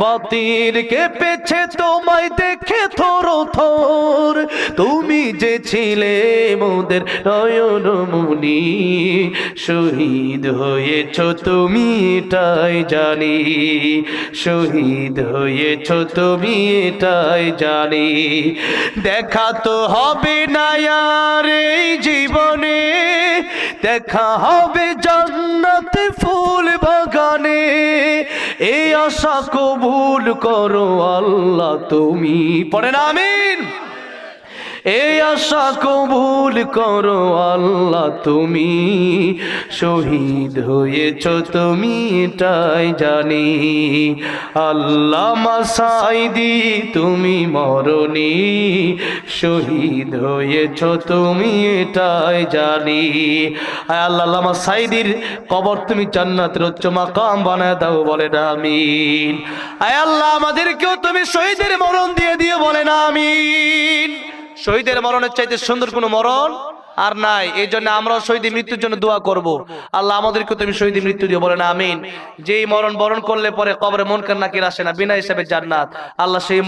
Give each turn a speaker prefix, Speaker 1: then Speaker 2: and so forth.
Speaker 1: বাতির কেঁপেছে তোমায় দেখে থর থর। তুমি যে ছিলে মোদের নয়ন মুনি, শহীদ হয়েছ তুমি এটাই জানি। শহীদ হয়েছ তুমি এটাই জানি। দেখা তো হবে না আর এই জীবনে, দেখা হবে জান্নাতে ফুল এই আশা কবুল করো আল্লাহ তুমি। পড়ে না আমিন। এই আশা কবুল করো আল্লাহ, তুমি শহীদ হয়েছ, তুমি এটাই জানি। আল্লাহ মাসাইদি তুমি মরণি, শহীদ হয়েছ, তুমি এটাই জানি। আল্লাহ আল্লামা সাইদির কবর তুমি জান্নাতের উচ্চ মাকাম বানায় দাও, বলেন আমিন। আয় আল্লাহ, আমাদেরকেও তুমি শহীদের মরণ দিয়ে দিও, বলেন আমিন। শহীদের মরণের চাইতে সুন্দর কোনো মরণ আর নাই। এই জন্য আমরা শহীদ মৃত্যুর জন্য দোয়া করব। আল্লাহ আমাদেরকে তুমি শহীদ মৃত্যু দিও, বলেন আমিন। যেই মরণ বরণ করলে পরে কবরে মন কেন কান্না আসে না, বিনা হিসাবে জান্নাত। আল্লাহ সেই